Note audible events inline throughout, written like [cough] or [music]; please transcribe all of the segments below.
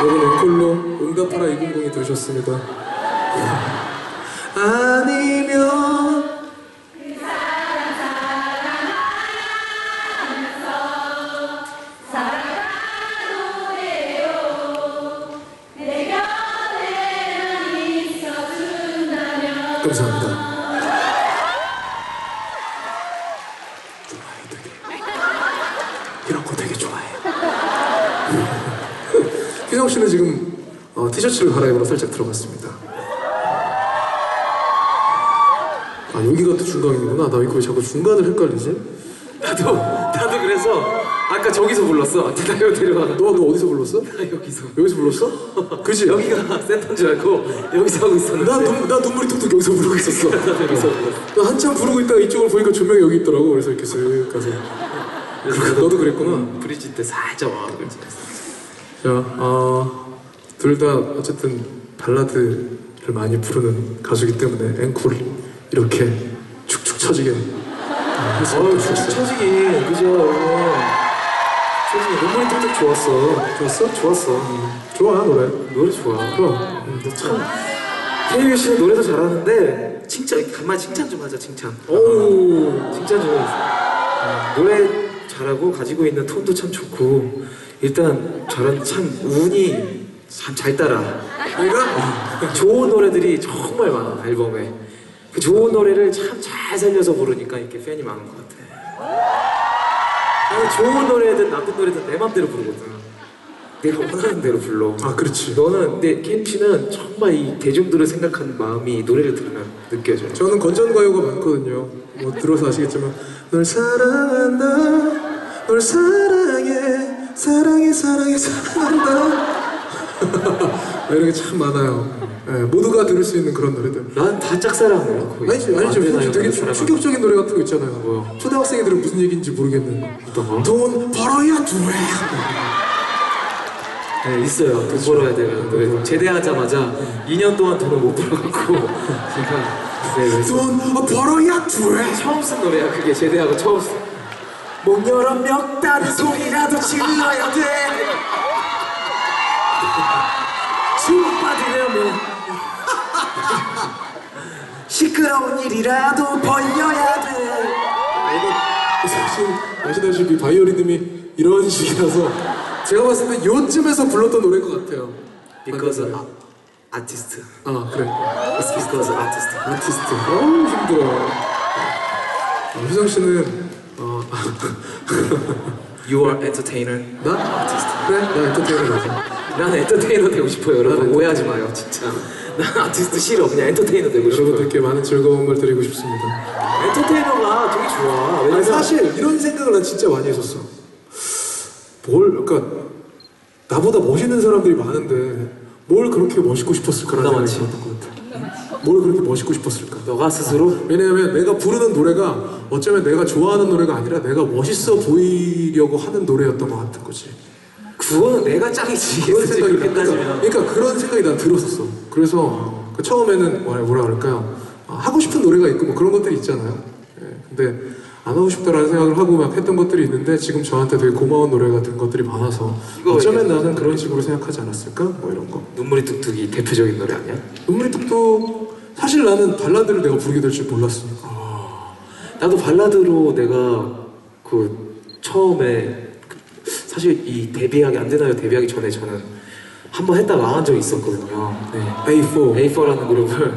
여러분 앵콜로 응답하라 200이 들으셨습니다. 아 좋아해 되게. 이런 거 되게 좋아해. [laughs] 희성 씨는 지금 어, 티셔츠를 갈아입으러 살짝 들어갔습니다. 아 여기가 또 중간이구나. 나 이거 자꾸 중간을 헷갈리지? [laughs] 나도 나도 그래서 아까 저기서 불렀어. 대다요 데려가. 너너 어디서 불렀어? [laughs] 여기서. 여기서 불렀어? [laughs] 그지? 여기가 센터인 줄 알고 여기서 하고 있었는데. 나, 눈, 나 눈물이 뚝뚝 여기서 부르고 있었어. [laughs] 여기서. 나 한참 부르고 있다가 이쪽을 보니까 조명이 여기 있더라고. 그래서 이렇게 쓱 가서. 그래서 너도 그랬구나. 브리지 때 살짝 와. 자, 어, 둘 다 어쨌든 발라드를 많이 부르는 가수이기 때문에 앵콜 이렇게 축축 처지게 좋겠어요. 축축 처지기 그죠. 처지기 눈물이 뚝뚝 좋았어. 좋았어? 좋았어. 좋아 노래. 노래 좋아. 그럼. 너참 태유 씨는 노래도 잘하는데 진짜 간만에 칭찬 좀 하자 칭찬. 오. 칭찬 좀. 어, 노래 잘하고 가지고 있는 톤도 참 좋고 일단 저런 참 운이 참 잘 따라. 내가 좋은 노래들이 정말 많아 앨범에. 그 좋은 노래를 참 잘 살려서 부르니까 이렇게 팬이 많은 것 같아. 나는 좋은 노래든 나쁜 노래든 내 맘대로 부르거든. 내가 원하는 대로 불러. 아 그렇지. 너는 근데 캠피는 정말 이 대중들을 생각하는 마음이 노래를 들으면 느껴져요. 저는 건전가요가 많거든요. 뭐 들어서 아시겠지만 널 사랑한다, 널 사랑해, 사랑해, 사랑해, 사랑한다. [laughs] 이런 게 참 많아요. 예, 모두가 들을 수 있는 그런 노래들. 난다 짝사랑이야 거의. 아니지, 아니지. 안 되나요? 되게? 충격적인 노래 같은 거 있잖아요. 뭐요? 초등학생이들은 무슨 얘기인지 모르겠는. 어떤 거? 돈 벌어야 돼. 네 있어요. 돈 벌어야 되는 노래. 제대하자마자 2년 동안 돈을 못 벌어갖고 제가 네 그래서 돈 벌어야 돼. 처음 쓴 노래야 그게 제대하고 처음 쓴. 목 열어 몇 다른 소리라도 질러야 돼. [laughs] 주목받으려면 시끄러운 일이라도 벌려야 돼. 사실 아시다시피 바이오리듬이 이런 [laughs] 식이라서 제가 봤을 때 요쯤에서 불렀던 노래인 것 같아요. Because 아, 아티스트. 아 그래. It's because 아티스트. 아티스트. 어우 힘들어. 어, 희성 씨는 어, [laughs] You are entertainer. 나 아티스트. 그래 나 엔터테이너 맞아. 난 엔터테이너 되고 싶어요, 여러분. 오해하지 마요, 진짜. 난 [laughs] 아티스트 싫어. 그냥 엔터테이너 되고 싶어요. 여러분들께 많은 즐거움을 드리고 싶습니다. 엔터테이너가 되게 좋아. 아니 왜냐면 사실 이런 생각을 난 진짜 많이 했었어. 뭘 그러니까 나보다 멋있는 사람들이 많은데 뭘 그렇게 멋있고 싶었을까라는 생각이. 들었던 것 같아. 뭘 그렇게 멋있고 싶었을까? 너가 스스로 왜냐하면 내가 부르는 노래가 어쩌면 내가 좋아하는 노래가 아니라 내가 멋있어 보이려고 하는 노래였던 것 같은 거지. 그거는 내가 짱이지. 그런 생각이 그러니까. 그러니까 그런 생각이 난 들었었어. 그래서 그 처음에는 뭐라, 뭐라 그럴까요? 아, 하고 싶은 노래가 있고 뭐 그런 것들이 있잖아요. 예, 근데 안 하고 싶다라는 생각을 하고 막 했던 것들이 있는데 지금 저한테 되게 고마운 노래 같은 것들이 많아서 어쩌면 나는 그런 식으로 생각하지 않았을까? 뭐 이런 거. 눈물이 뚝뚝이 대표적인 노래 아니야? 눈물이 뚝뚝 사실 나는 발라드를 내가 부르게 될 줄 몰랐어. 나도 발라드로 내가 그 처음에 그 사실 이 데뷔하기 안 되나요? 데뷔하기 전에 저는 한 번 했다 망한 적이 있었거든요. 네. A4. A4라는 그룹을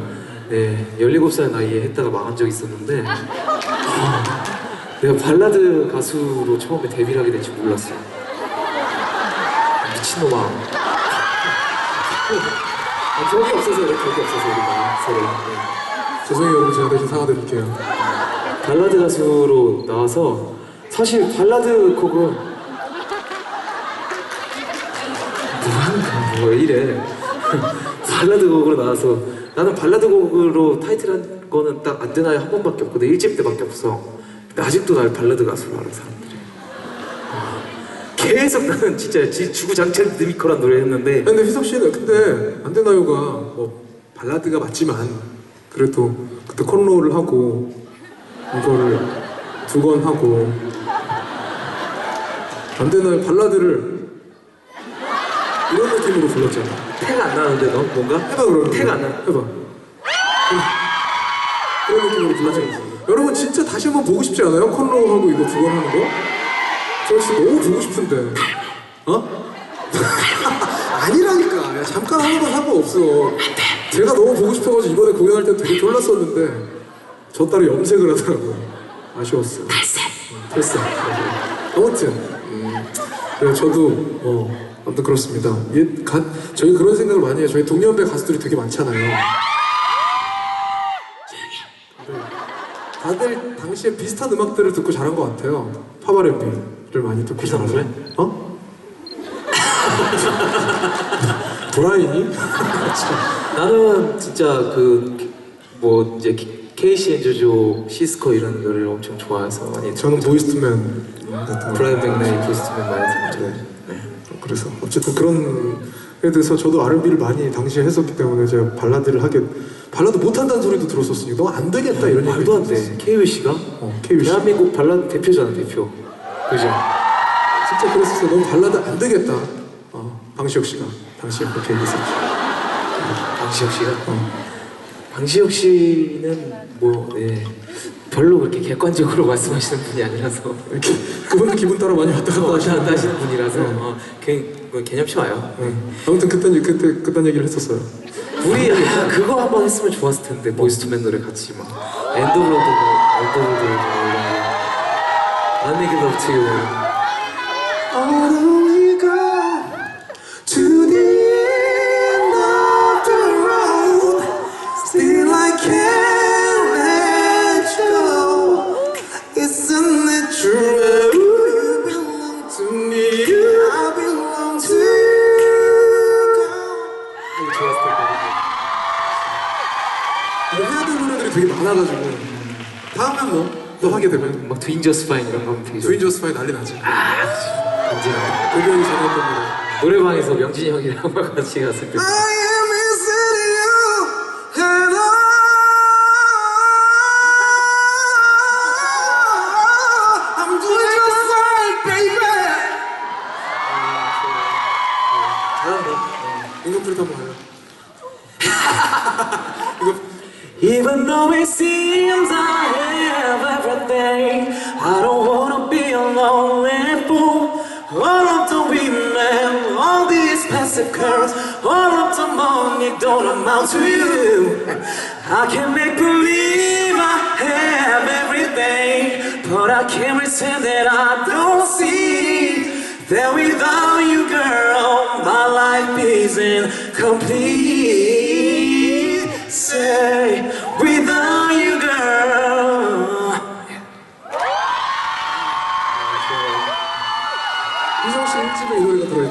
네, 17살 나이에 했다가 망한 적이 있었는데 아, 내가 발라드 가수로 처음에 데뷔를 하게 될줄 몰랐어요. 미친놈아. 아, 격이 없어서 그래, 격이 없어서 우리가 서로. 네. 죄송해요 여러분 제가 대신 사과드릴게요. 발라드 가수로 나와서 사실 발라드 곡은 뭐왜 이래. [laughs] 발라드 곡으로 나와서. 나는 발라드 곡으로 타이틀한 거는 딱 안 되나요? 한 번밖에 없거든. 일집 때밖에 없어. 근데 아직도 날 발라드 가수로 알아 사람들이. 아, 계속 나는 진짜 지- 주구장창 드미커란 노래 했는데. 근데 희석 씨는 근데 안 되나요가? 뭐 발라드가 맞지만 그래도 그때 콘로를 하고 이거를 두번 하고 안 되나요? 발라드를 이런 느낌으로 불렀잖아. 태가 안 나는데 너 뭔가? 해봐 그러면. 태가 안 나. 해봐. 그런 느낌으로 불렀잖아. 여러분 진짜 다시 한번 보고 싶지 않아요? 콘로 하고 이거 두번 하는 거? 저 진짜 너무 보고 싶은데. 어? [laughs] 아니라니까. 야, 잠깐 하는 건 상관없어. 제가 너무 보고 싶어가지고 이번에 공연할 때 되게 졸랐었는데 저 딸이 염색을 하더라고요. 아쉬웠어. 됐어. 아무튼 음, 네, 저도 어 아무튼 그렇습니다. 예, 가, 저희 그런 생각을 많이 해요. 저희 동년배 가수들이 되게 많잖아요. 다들 당시에 비슷한 음악들을 듣고 자란 것 같아요. 팝&B를 많이 듣고 자라서. 어? 도라이니? 나는 진짜 그 뭐 이제 케이시 엔조조 시스코 이런 노래를 엄청 좋아해서 많이 저는 같은 거. 브라이언 맥나이 보이스트맨 많이 듣죠. 네. 그래서 어쨌든 그런 에 대해서 저도 R&B를 많이 당시에 했었기 때문에 제가 발라드를 하게 발라드 못한다는 소리도 들었었으니 너안 되겠다 이런 얘기 말도 안 돼. KU 씨가 어, 씨. 대한민국 발라드 대표잖아 대표. 그죠? 진짜 그랬었어요. 너무 발라드 안 되겠다. 어, 방시혁 씨가 당시에 그렇게 얘기했었죠. 방시혁 씨가. 어. 방시혁 씨는 뭐 네. 별로 그렇게 객관적으로 [laughs] 말씀하시는 분이 아니라서 이렇게 그분도 기분 따라 많이 왔다 갔다 왔다 하시는 갔다 하시는 분이라서 네. 어, 개, 뭐 개념치 마요. 네. 아무튼 그때 그때 그딴 얘기를 했었어요. 우리 아, 그거 한번 했으면 좋았을 텐데 보이스투맨 노래 같이 막 이런 거 안내기 러브 투 되게 많아가지고 다음에 뭐너 하게 되면 막 트윈저 스 파인 이런 거 하면 되게 좋아 주인저스 파이 난리 나지. 언제나 데뷔하기 전에 했던 노래. 노래방에서 명진이 형이랑 [laughs] 막 같이 갔을 때 I am missing you and I, I'm doing just right, baby. 잘한다. 응급들도 한번 해요. Even though it seems I have everything, I don't wanna be a lonely fool. All of the women, all these passive girls, all of the money don't amount to you. I can make believe I have everything, but I can't pretend that I don't see that without you, girl, my life isn't complete. Say,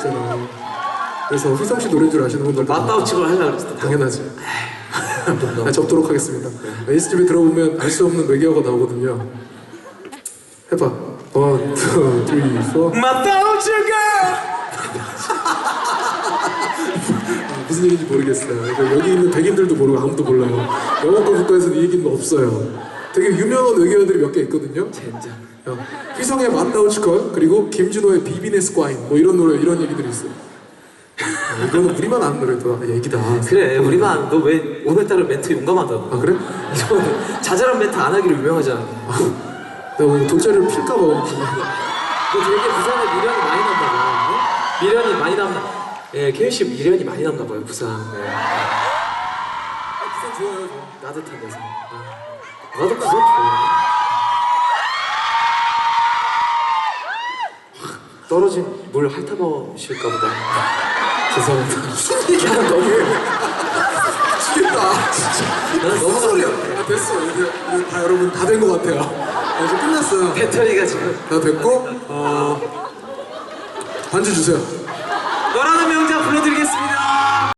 들어있잖아. 그래서 휘성 씨 노래인 줄 아시는 분들 맞다우치고 하려고 그랬어. 당연하지. [laughs] 아, 접도록 하겠습니다. 1집에 들어보면 알 수 없는 외계어가 나오거든요. 해봐. 원, 투, 쓰리, 포. 맞다우치, girl. 무슨 얘기인지 모르겠어요. 그러니까 여기 있는 백인들도 모르고 아무도 몰라요. 영어권 국가에서는 이 얘기는 없어요. 되게 유명한 외계어들이 몇 개 있거든요. 젠장. 어, 휘성의 맞다우치걸 그리고 김준호의 비비네스 과인 뭐 이런 노래 이런 얘기들이 있어요. 아, 이거는 우리만 아는 노래다 얘기다. 그래, 우리만 너 왜 오늘따라 멘트 용감하다. 아 그래? 이런 자잘한 멘트 안 하기로 유명하잖아. 내가 오늘 돗자리를 필까 봐. 너 되게 부산에 미련이 많이 남나 봐. 어? 미련이 많이 남나. 예, 케이 씨 미련이 많이 남나 봐요, 부산. 네. 부산 좋아요. 따뜻한 데서. 아, 나도 부산 좋아. 떨어진 물 핥아먹으실까 보다. 죄송합니다. 얘기하는 너무 미치겠다. 진짜. 나는 너무 소리야. 아, 됐어. 이제, 이제 다 여러분 다 된 것 같아요. 아, 이제 끝났어요. 배터리가 지금. 다 됐고 어, 반주 주세요.